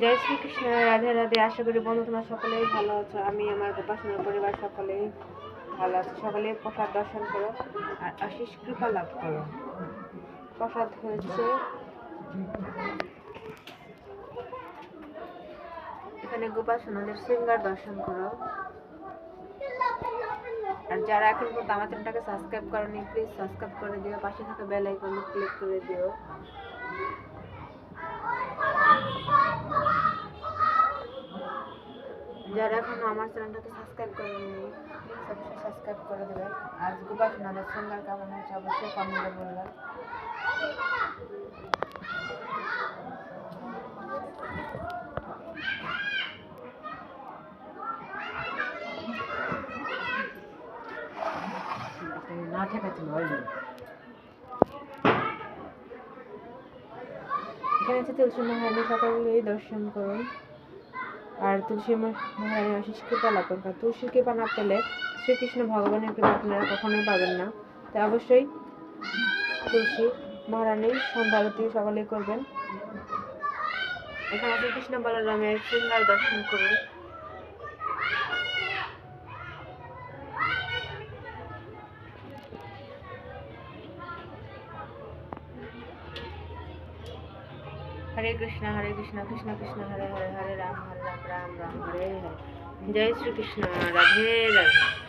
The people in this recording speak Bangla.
জয় শ্রীকৃষ্ণ, রাধে রাধে। আশা করি বন্ধু, তোমরা সকলেই ভালো আছো। আমি আমার উপাসনার পরিবার সকলেই ভালো আছি। সকলে প্রসাদ দর্শন করো আর আশিস কৃপা লাভ করো। প্রসাদ হয়েছে। এখানে গোপাসনাদের সিঙ্গার দর্শন করো। আর যারা এখন পর্যন্ত আমার চ্যানেলটাকে সাবস্ক্রাইব করেনি প্লিজ সাবস্ক্রাইব করে দিও। পাশে থাকা বেল আইকনে ক্লিক করে দিও। যারা এখনও আমার চ্যানেলটাকে সাবস্ক্রাইব করেনি অবশ্যই সাবস্ক্রাইব করে দেবেন। কেমন অবশ্যই কমেন্টে না ঠেকাচ্ছি এখানে আছে তুলসী মহারানী সকলেই দর্শন করুন। আর তুলসী মহারানী আশিস কৃপা লাভ করুন তুলসীর কৃপা না পেলে শ্রীকৃষ্ণ ভগবানের কৃপা আপনারা কখনোই পাবেন না। তাই অবশ্যই তুলসী মহারানী সন্ধ্যা আরতি সকলেই করবেন। এখানে শ্রীকৃষ্ণ কৃষ্ণ বলরামের সিঙ্গার দর্শন করুন। हरे कृष्णा हरे कृष्णा, कृष्ण कृष्ण, हरे हरे हरे राम हरे राम राम राम हरे हरे। जय श्री कृष्ण, राधे राधे।